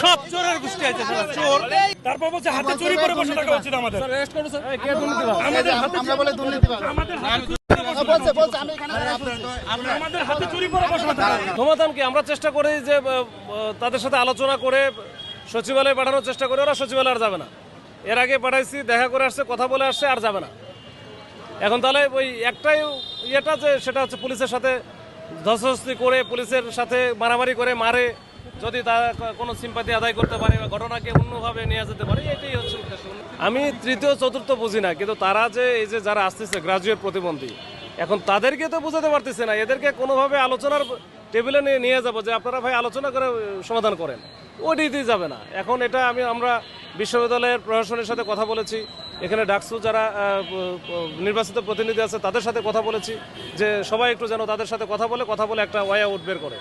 সব চোরের গোষ্ঠী আছে চোর। তারপর বলছে হাতে চুরি করে বসে থাকা উচিত আমাদের। আমাদের হাতে আমরা বলে আমাদের হাতে বলছে বলছে আমি এখানে আমাদের হাতে চুরি করে বসে থাকা সমাধান কি? আমরা চেষ্টা করি যে তাদের সাথে আলোচনা করে সচিবালয়ে পাঠানোর চেষ্টা করে। ওরা সচিবালয়ে আর যাবে না। এর আগে পাঠাইছি দেখা করে আসছে কথা বলে আসছে আর যাবে না। এখন তাহলে ওই একটাই ইয়েটা যে সেটা হচ্ছে পুলিশের সাথে ধস্তি করে পুলিশের সাথে মারামারি করে মারে যদি তারা কোনো সিম্পাতি আদায় করতে পারে বা ঘটনাকে অন্যভাবে নিয়ে যেতে পারে, এটাই হচ্ছে উদ্দেশ্য। আমি তৃতীয়, চতুর্থ বুঝি না, কিন্তু তারা যে এই যে যারা আসতেছে গ্রাজুয়েট প্রতিবন্ধী, এখন তাদেরকে তো বোঝাতে পারতেছে না, এদেরকে কোনোভাবে আলোচনার টেবিলে নিয়ে নিয়ে যাব যে আপনারা ভাই আলোচনা করে সমাধান করেন। ওইটিতেই যাবে না। এখন এটা আমি, আমরা বিশ্ববিদ্যালয়ের প্রশাসনের সাথে কথা বলেছি, এখানে ডাকসু যারা নির্বাচিত প্রতিনিধি আছে, তাদের সাথে কথা বলেছি, যে সবাই একটু যেন তাদের সাথে কথা বলে কথা বলে একটা ওয়াই আউট বের করে।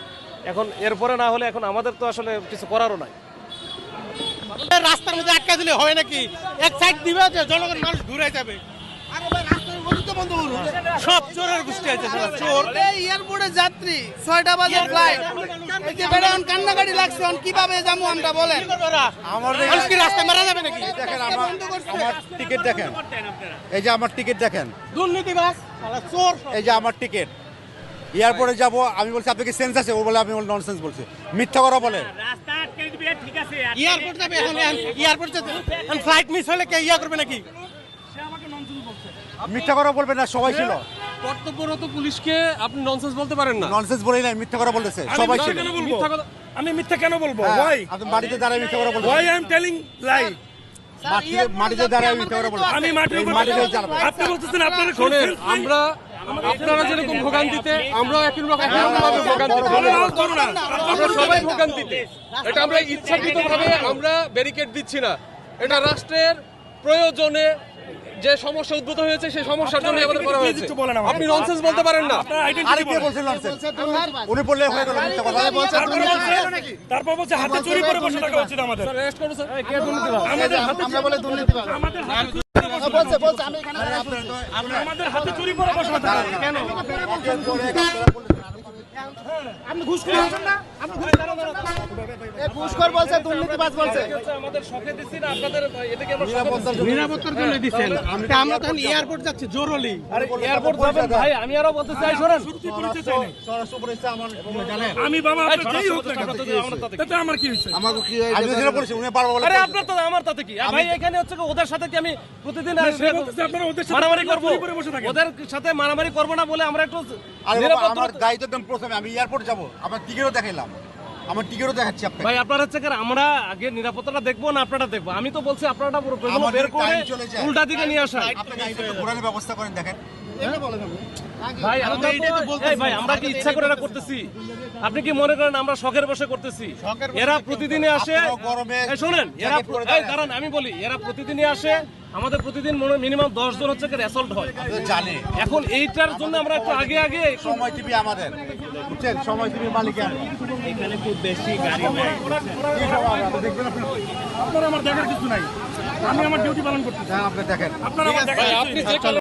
এখন এরপরে না হলে এখন আমাদের তো আসলে কিছু করারও নাই। রাস্তার মধ্যে আটকা দিলে হয় নাকি? এক সাইড দিবে যে জনগণ মানুষ ঘুরে যাবে। সব চোরের গোষ্ঠী আছে শালা, চোর। এয়ারপোর্টে যাত্রী ছয়টা বাজে ফ্লাইট এই যে বেড়ান কান্নাকাটি লাগছে এখন কীভাবে যাব আমরা বলেন? মানুষ কি রাস্তায় মারা যাবে নাকি? দেখেন আমার আমার টিকিট দেখেন। এই যে আমার টিকিট দেখেন। দুর্নীতিবাজ। শালা, চোর এই যে আমার টিকিট এয়ারপোর্টে যাব আমি বলছি আপনি কি সেন্স আছে? ও বলে আমি ননসেন্স বলছি। মিথ্যা কথা বলে। এয়ারপোর্ট যাবে এখন এয়ারপোর্ট যাবে। এখন ফ্লাইট মিস হলে কে ইয়া করবে নাকি? মিথ্যা কথা বলবেন না সবাই ছিল। কর্তব্যরত পুলিশকে আপনি ননসেন্স বলতে পারেন না। ননসেন্স বলেই নাই মিথ্যা কথা বলতেছে সবাই ছিল। কেন বলব? মিথ্যা কথা আমি মিথ্যা কেন বলব? হ্যাঁ, ওয়াই আপনি মাটিতে দাঁড়ায় মিথ্যা কথা বলতেছে why I am telling lie মাটিতে দাঁড়ায় মিথ্যা কথা বলতেছে আমি মাটির উপর আপনি বলতেছেন আপনারা শোনেন আমরা আপনারা যেরকম ভোগান্তিতে আমরাও একই রকম একই রকম ভাবে ভোগান্তিতে আমরা সবাই ভোগান্তিতে। এটা আমরা ইচ্ছাকৃতভাবে আমরা ব্যারিকেড দিচ্ছি না। এটা রাষ্ট্রের প্রয়োজনে যে সমস্যা উদ্ভূত হয়েছে সেই সমস্যার জন্য আমাদের করা হয়েছে। আপনি ননসেন্স বলতে পারেন না। আরে কে বলছেন ননসেন্স উনি বললে হয়ে গেল মিথ্যা কথা। তারপরে তারপর বলছে হাতে চুরি করে বসে থাকা উচিত আমাদের। রেস্ট করুন স্যার আমাদের হাতে আমরা বলে দুর্নীতিবাদ আমাদের হাতে বলছে বলছে আমি এখানে আমাদের হাতে চুরি করে বসে কেন? আপনি ঘুষ করে না আপনি ঘুষ ঘুষখোর বলছে দুর্নীতিবাজ বলছে। আমাদের শখে দিচ্ছি না আপনাদের এদিকে আমরা নিরাপত্তার জন্য দিচ্ছেন। আমরা তখন এয়ারপোর্ট যাচ্ছি জরুরি। আরে এয়ারপোর্ট যাবেন ভাই আমি আরও বলতে চাই শোনেন। আমি বাবা যেই হোক না তো- তাতে আমার কি? হয়েছে আমাকে কি আমি যেটা বলেছি উনি পারব আরে আপনার তো আমার তাতে কি? ভাই এখানে হচ্ছে ওদের সাথে কি আমি প্রতিদিন আপনারা ওদের সাথে মারামারি করব। ওদের সাথে মারামারি করব না বলে আমরা একটু আমার দায়িত্ব একদম প্রথমে আমি এয়ারপোর্ট যাব। আমার টিকিটও দেখাইলাম। আমার টিকিটও দেখাচ্ছি আপনাকে। ভাই আপনারা হচ্ছে আমরা আগে নিরাপত্তাটা দেখব না আপনারা দেখব? আমি তো বলছি আপনারা পুরো বের করে চলে যায়। উল্টা দিকে নিয়ে আসা আপনি ঘোরানোর ব্যবস্থা করেন দেখেন। ভাই আমরা তো- এই ভাই আমরা কি ইচ্ছা করে এটা করতেছি? আপনি কি মনে করেন আমরা শখের বসে করতেছি? এরা প্রতিদিনই আসে। শোনেন এরা দাঁড়ান। আমি বলি এরা প্রতিদিনই আসে। আমাদের প্রতিদিন মিনিমাম দশ জন হচ্ছে অ্যাসল্ট হয়। জানি। এখন এইটার জন্য আমরা একটু আগে আগে সময় টিভি আমাদের। বুঝছেন? সময় টিভি মালিক আপনারা আমার দেখার কিছু নাই। আমি আমার ডিউটি পালন করতে চাই আপনি দেখেন। আপনারা আপনি